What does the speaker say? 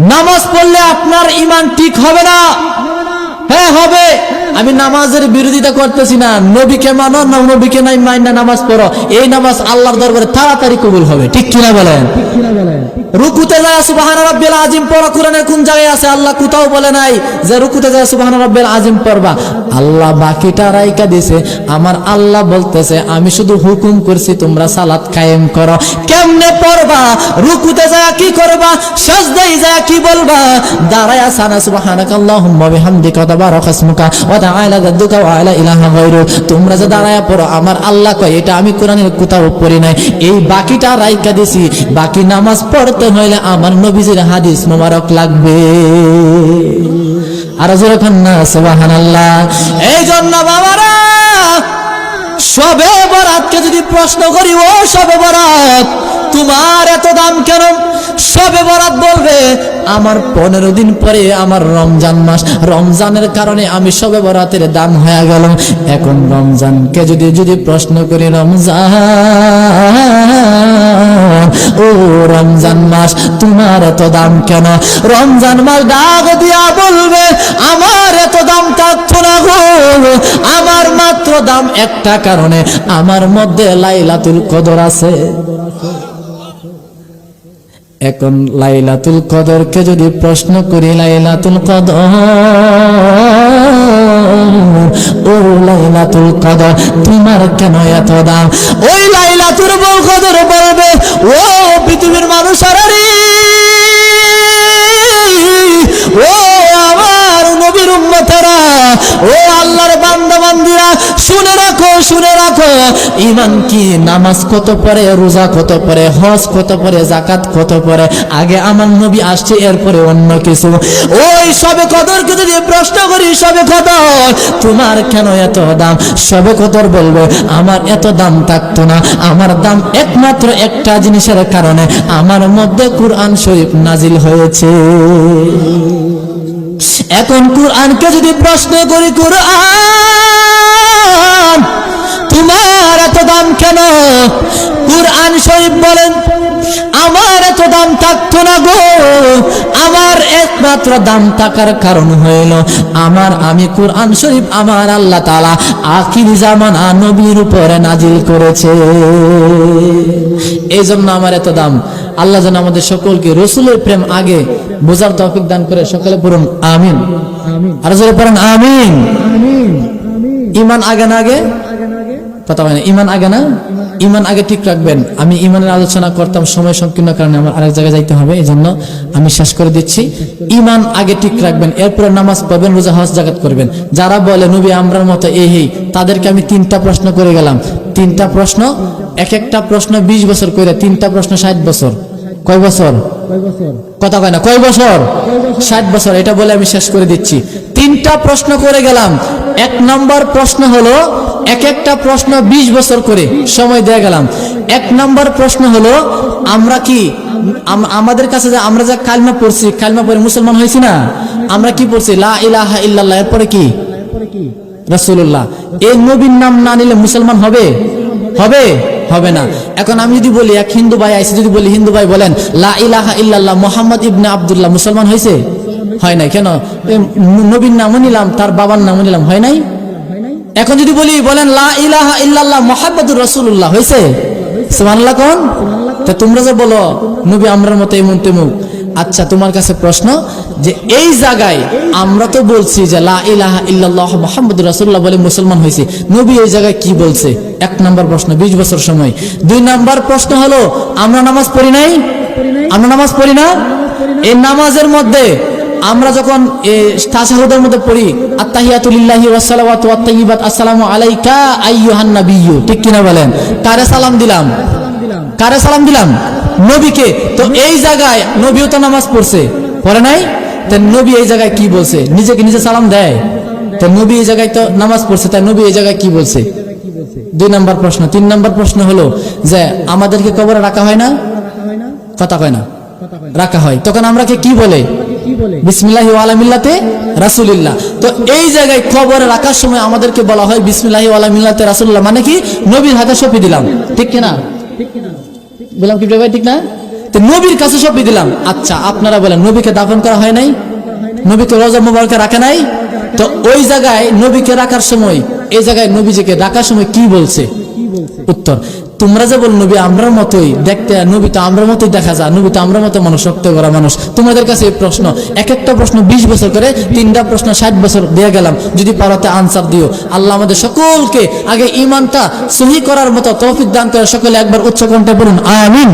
নামাজ পড়লে আপনার ইমান ঠিক হবে না। হ্যাঁ হবে। আমি নামাজের বিরোধিতা করতেছি না। নবীকে মানো না, নবীকে নাই মাইনা নামাজ পড়ো। এই নামাজ আল্লাহর দরবারে তাড়াতাড়ি কবুল হবে। ঠিক কিনা বলেন? রুকুতে যায় সুবহান রাব্বিল আজিম পড়া কোরআনের কোন জায়গায় আছে? আল্লাহ কোথাও বলে নাই যে রুকুতে যায় সুবহান রাব্বিল আজিম পড়বা। আল্লাহ বাকিটা রাইকা দিছে, আমার আল্লাহ বলতেছে, আমি শুধু হুকুম করছি তোমরা সালাত কায়েম করো। কেমনে পড়বা? রুকুতে যায় কি করবা? সাজদাই যায় কি বলবা? দাঁড়ায়া সানা সুবহানাকাল্লাহুম্মা বিহামদিকা ওয়া তাবারাকা ইসমুকা ওয়া তাআলা জাদ্দুকা ওয়া আলা ইলাহা গায়রুক তোমরা যে দাঁড়ায়া পড়ো, আমার আল্লাহ কয়, এটা আমি কোরআনের কোথাও পড়ি নাই। এই বাকিটা রাইকা দিছি, বাকি নামাজ পড়তে হইলে আমার নবীজির হাদিস মোবারক লাগবে। আর যখন না সুবহানাল্লাহ। এই জন্য বাবারা সবে বরাতকে যদি প্রশ্ন করি, ও সবে বরাত, তোমার এত দাম কেন? সবে বরাত বলবে, আমার পনেরো দিন পরে আমার রমজান মাস। রমজানের কারণে আমি সবে বরাতের দাম হয়ে গেল এখন রমজানকে যদি যদি প্রশ্ন করি, রমজান ও রমজান মাস, তোমার এত দাম কেন? রমজান মাস ডাক দিয়া বলবে, আমার এত দাম থাকতো না গো। আমার মাত্র দাম একটা কারণে, আমার মধ্যে লাইলাতুল কদর আছে। এখন লাইলাতুল কদরকে যদি প্রশ্ন করি, লাইলাতুল কদর, ও লাইলাতুল কদর, তোমার কেন এত দাম? ওই লাইলাতুল কদর বলবে ও পৃথিবীর মানুষেরা রে। রাখো, শুনে রাখো। ইমান কি? নামাজ কত পরে? রোজা কত পরে? হজ কত পরে? জাকাত কত পরে? আগে আমার নবী আসছে, এরপরে অন্য কিছু। ওই সবে কদরকে যদি প্রশ্ন করি, সবে কদর। তোমার কেন এত দাম? সবে কদর বলবে, আমার এত দাম থাকতো না। আমার দাম একমাত্র একটা জিনিসের কারণে আমার মধ্যে কুরআন শরীফ নাজিল হয়েছে। এখন কোরআনকে যদি প্রশ্ন করি, কোরআন তোমার এত দাম কেন? কোরআন শরীফ বলেন, আমার এত দাম থাকতো না গো। আমার একমাত্র দাম থাকার কারণ হইল, আমার, আমি কোরআন শরীফ আমার আল্লাহ তালা আখির জামানা নবীর উপরে নাজিল করেছে। এই জন্য আমার এত দাম। আল্লাহ যেন আমাদের সকলকে রসুলের প্রেম আগে বোঝার তৌফিক দান করে, সকলে পড়ুন, আমিন। আর পড়েন, আমিন। ইমান আগে না আগে? কথা হয় না ইমান আগে না? ইমান আগে ঠিক রাখবেন। আমি ইমানের আলোচনা করতাম সময় সংকীর্ণ কারণে আমার আরেক জায়গায় যাইতে হবে এই জন্য আমি শেষ করে দিচ্ছি। ইমান আগে ঠিক রাখবেন, এরপরে নামাজ পড়বেন, রোজা, হজ জাগাত করবেন। যারা বলে, নবী, আমরার মতো এই তাদেরকে আমি তিনটা প্রশ্ন করে গেলাম। তিনটা প্রশ্ন, এক একটা প্রশ্ন বিশ বছর করে তিনটা প্রশ্ন ষাট বছর। কয় বছর? কথা কয় না কয় বছর? ষাট বছর এটা বলে আমি শেষ করে দিচ্ছি। তিনটা প্রশ্ন করে গেলাম। এক নম্বর প্রশ্ন হলো এক একটা প্রশ্ন বিশ বছর করে সময় দিয়ে গেলাম। এক নম্বর প্রশ্ন হলো আমরা কি আমাদের কাছে যে আমরা যা কালমা পড়ছি কালমা পড়ে মুসলমান হয়েছি না? আমরা কি পড়ছি? লা ইলাহা ইল্লাল্লাহ এরপরে কি? রাসূলুল্লাহ। এই নবীর নাম না নিলে মুসলমান হবে? হবে? হবে না। এখন আমি যদি বলি, এক হিন্দু ভাই আইসি যদি বলি, হিন্দু ভাই বলেন, লা ইলাহা ইল্লাল্লাহ, মোহাম্মদ ইবনে আব্দুল্লাহ, মুসলমান হয়েছে হয় নাই কেন? নবীর নামও নিলাম, তার বাবার নামও নিলাম, হয় নাই? এখন যদি বলি, বলেন, লা ইলাহা ইল্লাল্লাহ, মোহাম্মদুর রাসূলুল্লাহ হয়েছে সুবহানাল্লাহ কোন? তা তোমরা যে বলো, নবী আমরার মতো এমন তেমুক আচ্ছা তোমার কাছে প্রশ্ন যে এই জায়গায় আমরা তো বলছি যে লা ইলাহা ইল্লাল্লাহ মুহাম্মাদুর রাসূলুল্লাহ বলে মুসলমান হয়েছে। নবী এই জায়গায় কি বলছে? এক নাম্বার প্রশ্ন 20 বছর সময়। দুই নাম্বার প্রশ্ন হলো, আমরা নামাজ পড়ি নাই? আমরা নামাজ পড়ি না? এই নামাজের মধ্যে আমরা যখন তাশাহুদের মধ্যে পড়ি আত্তাহিয়াতুলিল্লাহি ওয়াসসালাওয়াতু ওয়াত-তাইয়্যিবাত আসসালামু আলাইকা আইয়ুহান নাবিয়্যু। ঠিক কিনা বলেন? তারে সালাম দিলাম? কারে সালাম দিলাম? নবীকে। তো এই জায়গায় নবীও তো নামাজ পড়ছে। পড়ে নাই? তো নবী এই জায়গায় কি বলছে? নিজেকে নিজে সালাম দেয়। তো নবী এই জায়গায় তো নামাজ পড়ছে তাই নবী এই জায়গায় কি বলছে? দুই নাম্বার প্রশ্ন। তিন নাম্বার প্রশ্ন হলো যে, আমাদেরকে কবরে রাখা হয় না? কথা কয় না। রাখা হয়। তখন আমরা কি বলে? বিসমিল্লাহি ওয়ালা মিল্লাতে রাসূলিল্লাহ। তো এই জায়গায় কবরে রাখার সময় আমাদেরকে বলা হয় বিসমিল্লাহি ওয়ালা মিল্লাতে রাসূলুল্লাহ। মানে কি? নবীর হাতে সঁপে দিলাম। ঠিক কিনা? বললাম কি ভাই, ঠিক না? তো নবীর কাছে সবই দিলাম। আচ্ছা আপনারা বলেন, নবীকে দাফন করা হয় নাই? নবীকে রজা মোবারকে রাখে নাই? তো ওই জায়গায় নবীকে রাখার সময়, এই জায়গায় নবীজিকে রাখার সময় কি বলছে? উত্তর। তোমরা যে বল নবী আমরা মতোই। দেখতে নবী তো আমরা মতোই দেখা যায়। নবী তো আমরা মতো মানুষ শক্ত করা মানুষ। তোমাদের কাছে এই প্রশ্ন, এক একটা প্রশ্ন বিশ বছর করে, তিনটা প্রশ্ন ষাট বছর দিয়ে গেলাম। যদি পারতে আনসার দিও। আল্লাহ আমাদের সকলকে আগে ইমানটা সহি করার মতো তৌফিক দান করে সকলে একবার উচ্চকণ্ঠে বলুন, আমিন।